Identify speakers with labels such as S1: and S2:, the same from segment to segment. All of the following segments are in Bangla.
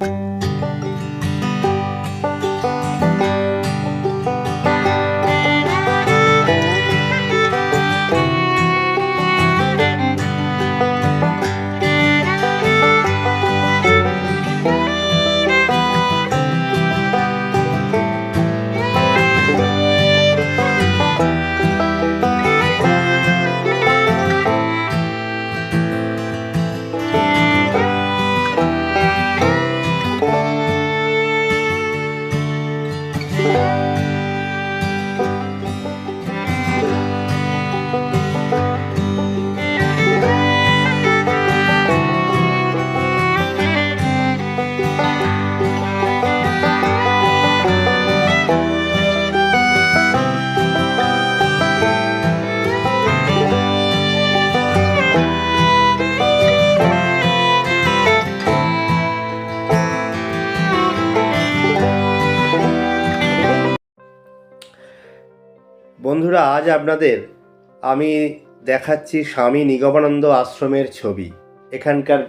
S1: you বন্ধুরা, আজ আপনাদের আমি দেখাচ্ছি স্বামী নিগমানন্দ আশ্রমের ছবি। এখানকার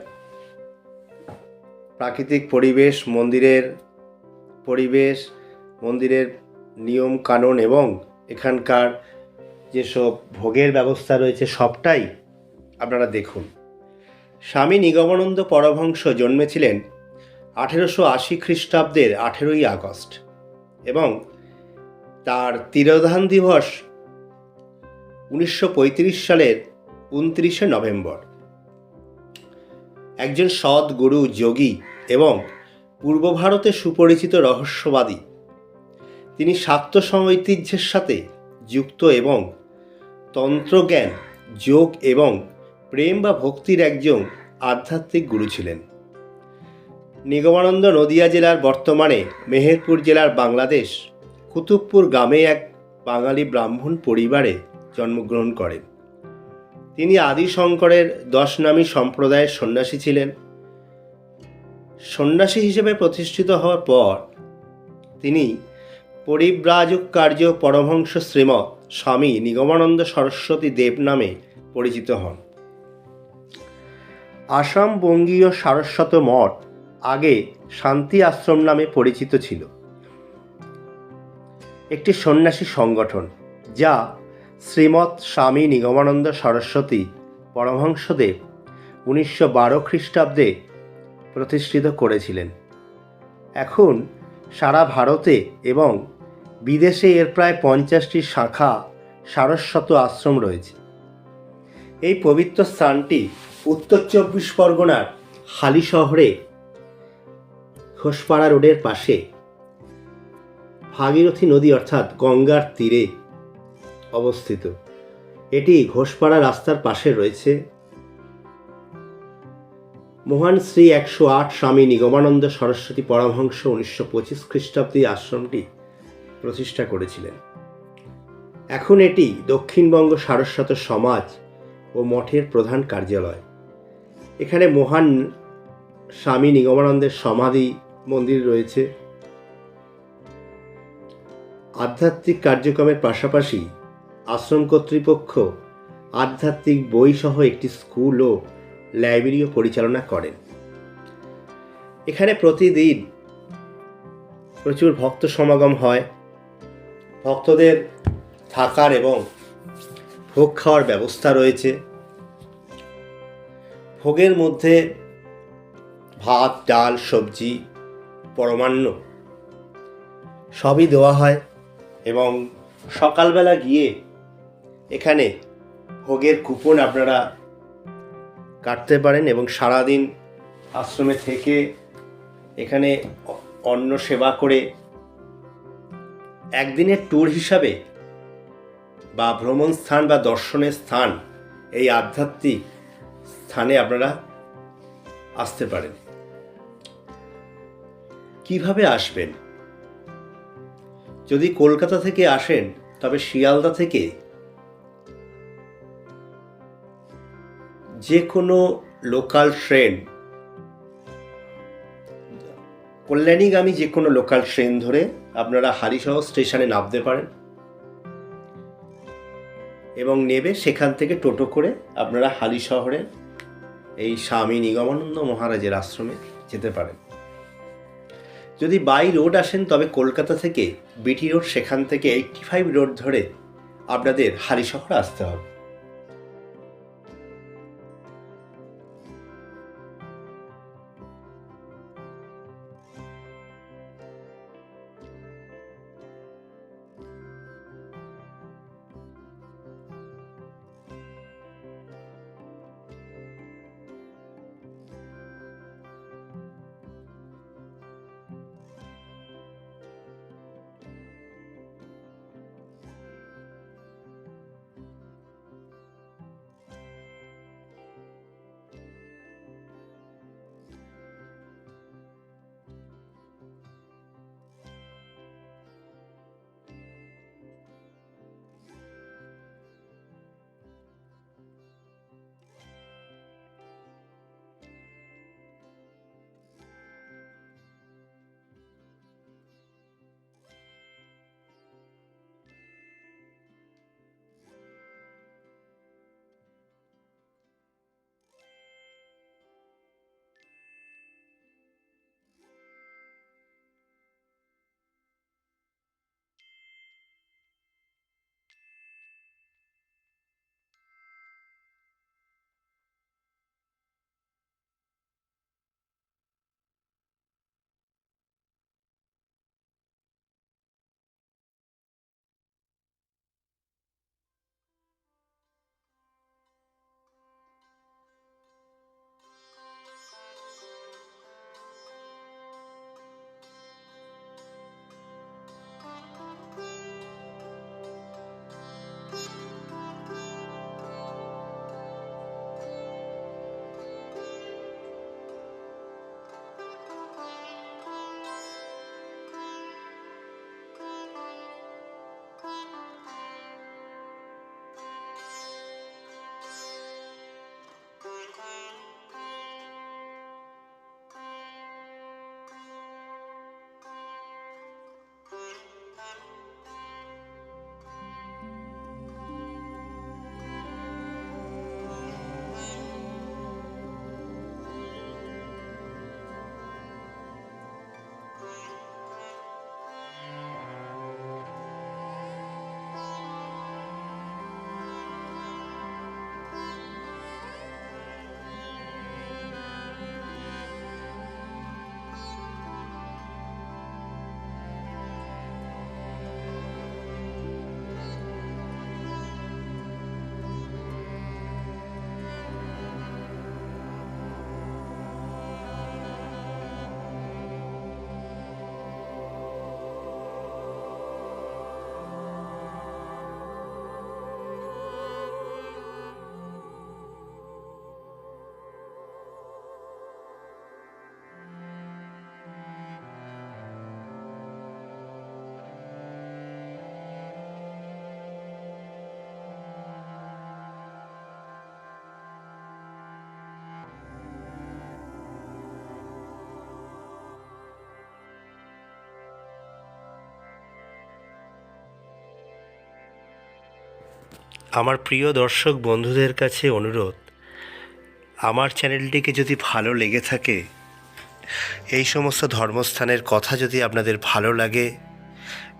S1: প্রাকৃতিক পরিবেশ, মন্দিরের পরিবেশ, মন্দিরের নিয়ম কানুন এবং এখানকার যেসব ভোগের ব্যবস্থা রয়েছে সবটাই আপনারা দেখুন। স্বামী নিগমানন্দ পরমহংস জন্মেছিলেন আঠেরোশো আশি খ্রিস্টাব্দের আঠেরোই আগস্ট এবং তার তিরোধান দিবস উনিশশো পঁয়ত্রিশ সালের উনত্রিশে নভেম্বর। একজন সৎ গুরু, যোগী এবং পূর্ব ভারতে সুপরিচিত রহস্যবাদী। তিনি শাক্ত ঐতিহ্যের সাথে যুক্ত এবং তন্ত্রজ্ঞান, যোগ এবং প্রেম বা ভক্তির একজন আধ্যাত্মিক গুরু ছিলেন। নিগমানন্দ নদিয়া জেলার বর্তমানে মেহেরপুর জেলার বাংলাদেশ কুতুবপুর গ্রামে এক বাঙালি ব্রাহ্মণ পরিবারে জন্মগ্রহণ করেন। তিনি আদি শঙ্করের দশ নামী সম্প্রদায়ের সন্ন্যাসী ছিলেন। সন্ন্যাসী হিসেবে প্রতিষ্ঠিত হওয়ার পর তিনি পরিব্রাজক কার্য পরমহংস শ্রীমৎ স্বামী নিগমানন্দ সরস্বতী দেব নামে পরিচিত হন। আসাম বঙ্গীয় সারস্বত মঠ আগে শান্তি আশ্রম নামে পরিচিত ছিল। একটি সন্ন্যাসী সংগঠন, যা শ্রীমৎ স্বামী নিগমানন্দ সরস্বতী পরমহংসদেব উনিশশো বারো খ্রিস্টাব্দে প্রতিষ্ঠিত করেছিলেন। এখন সারা ভারতে এবং বিদেশে এর প্রায় পঞ্চাশটি শাখা সারস্বত আশ্রম রয়েছে। এই পবিত্র স্থানটি উত্তর চব্বিশ পরগনার হালি শহরে ঘোষপাড়া রোডের পাশে ভাগীরথী নদী অর্থাৎ গঙ্গার তীরে অবস্থিত। এটি ঘোষপাড়া রাস্তার পাশে রয়েছে। মহান শ্রী একশো আট স্বামী নিগমানন্দ সরস্বতী পরমহংস উনিশশো পঁচিশ খ্রিস্টাব্দে আশ্রমটি প্রতিষ্ঠা করেছিলেন। এখন এটি দক্ষিণবঙ্গ সারস্বত সমাজ ও মঠের প্রধান কার্যালয়। এখানে মহান স্বামী নিগমানন্দের সমাধি মন্দির রয়েছে। আধ্যাত্মিক কার্যক্রমের পাশাপাশি আশ্রম কর্তৃপক্ষ আধ্যাত্মিক বই সহ একটি স্কুল ও লাইব্রেরিও পরিচালনা করেন। এখানে প্রতিদিন প্রচুর ভক্ত সমাগম হয়। ভক্তদের থাকার এবং ভোগ খাওয়ার ব্যবস্থা রয়েছে। ভোগের মধ্যে ভাত, ডাল, সবজি, পরমান্ন সবই দেওয়া হয়। এবং সকালবেলা গিয়ে এখানে ভোগের কুপন আপনারা কাটতে পারেন এবং সারাদিন আশ্রমে থেকে এখানে অন্ন সেবা করে একদিনের ট্যুর হিসাবে বা ভ্রমণ স্থান বা দর্শনের স্থান, এই আধ্যাত্মিক স্থানে আপনারা আসতে পারেন। কীভাবে আসবেন? যদি কলকাতা থেকে আসেন, তবে শিয়ালদা থেকে যে কোনো লোকাল ট্রেন, কল্যাণীগামী যে কোনো লোকাল ট্রেন ধরে আপনারা হারিশহ স্টেশনে নামতে পারেন এবং নেবে সেখান থেকে টোটো করে আপনারা হালি শহরে এই স্বামী নিগমানন্দ মহারাজের আশ্রমে যেতে পারেন। যদি বাই রোড আসেন তবে কলকাতা থেকে, বিটি রোড সেখান থেকে, এইটটি ফাইভ রোড ধরে আপনাদের হালিশহর আসতে হবে। আমার প্রিয় দর্শক বন্ধুদের কাছে অনুরোধ, আমার চ্যানেলটিকে যদি ভালো লেগে থাকে, এই সমস্ত ধর্মস্থানের কথা যদি আপনাদের ভালো লাগে,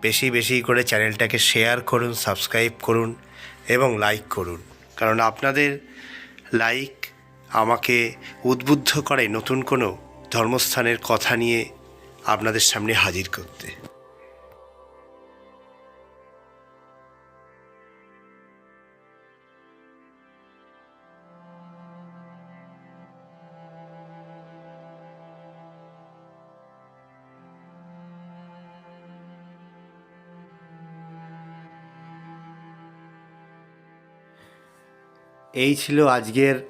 S1: বেশি বেশি করে চ্যানেলটাকে শেয়ার করুন, সাবস্ক্রাইব করুন এবং লাইক করুন। কারণ আপনাদের লাইক আমাকে উদ্বুদ্ধ করে নতুন কোনো ধর্মস্থানের কথা নিয়ে আপনাদের সামনে হাজির করতে। এই ছিল আজকের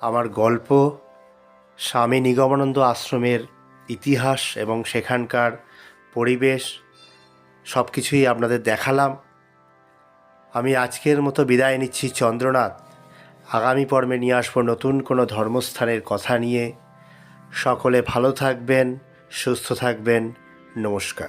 S1: আমার গল্প। স্বামী নিগমানন্দ আশ্রমের ইতিহাস এবং সেখানকার পরিবেশ সব কিছুই আপনাদের দেখালাম। আমি আজকের মতো বিদায় নিচ্ছি চন্দ্রনাথ। আগামী পর্বে নিয়ে আসব নতুন কোনো ধর্মস্থানের কথা নিয়ে। সকলে ভালো থাকবেন, সুস্থ থাকবেন। নমস্কার।